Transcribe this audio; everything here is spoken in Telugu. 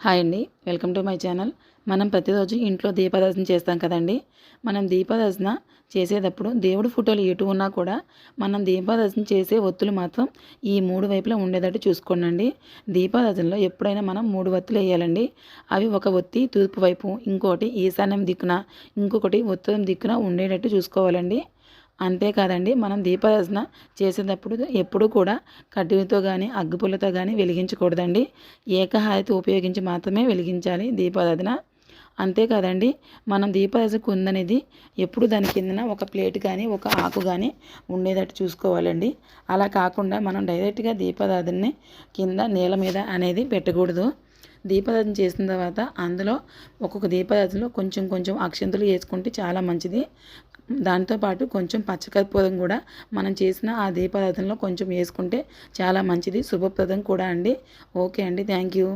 హాయ్ అండి. Welcome to my channel. మనం ప్రతిరోజు ఇంట్లో దీపాదర్శన చేస్తాం కదండి. మనం దీపాదర్శన చేసేటప్పుడు దేవుడు ఫోటోలు ఎటు ఉన్నా కూడా మనం దీపాదర్శన చేసే ఒత్తులు మాత్రం ఈ మూడు వైపులా ఉండేటట్టు చూసుకోండి దీపాదర్శనలో ఎప్పుడైనా మనం మూడు ఒత్తులు వేయాలండి. అవి ఒక ఒత్తి తూర్పు వైపు ఇంకోటి ఈశాన్యం దిక్కున ఇంకొకటి ఉత్తరం దిక్కున ఉండేటట్టు చూసుకోవాలండి. అంతేకాదండి మనం దీపారాధన చేసేటప్పుడు ఎప్పుడూ కూడా కడ్డీలతో కానీ అగ్గిపుల్లతో కానీ వెలిగించకూడదండి. ఏకహారతి ఉపయోగించి మాత్రమే వెలిగించాలి దీపారాధన. అంతేకాదండి మనం దీపారాధన కుందనేది ఎప్పుడు దాని కిందన ఒక ప్లేట్ కానీ ఒక ఆకు కానీ ఉండేటట్టు చూసుకోవాలండి. అలా కాకుండా మనం డైరెక్ట్గా దీపారాధనని కింద నేల మీద అనేది పెట్టకూడదు. దీపారాధన చేసిన తర్వాత అందులో ఒక్కొక్క దీపారాధనలో కొంచెం కొంచెం అక్షంతులు వేసుకుంటే చాలా మంచిది. దాంతోపాటు కొంచెం పచ్చకర్పూరం కూడా మనం చేసిన ఆ దీపారాధనలో కొంచెం వేసుకుంటే చాలా మంచిది శుభప్రదం కూడా అండి. ఓకే అండి థ్యాంక్ యూ.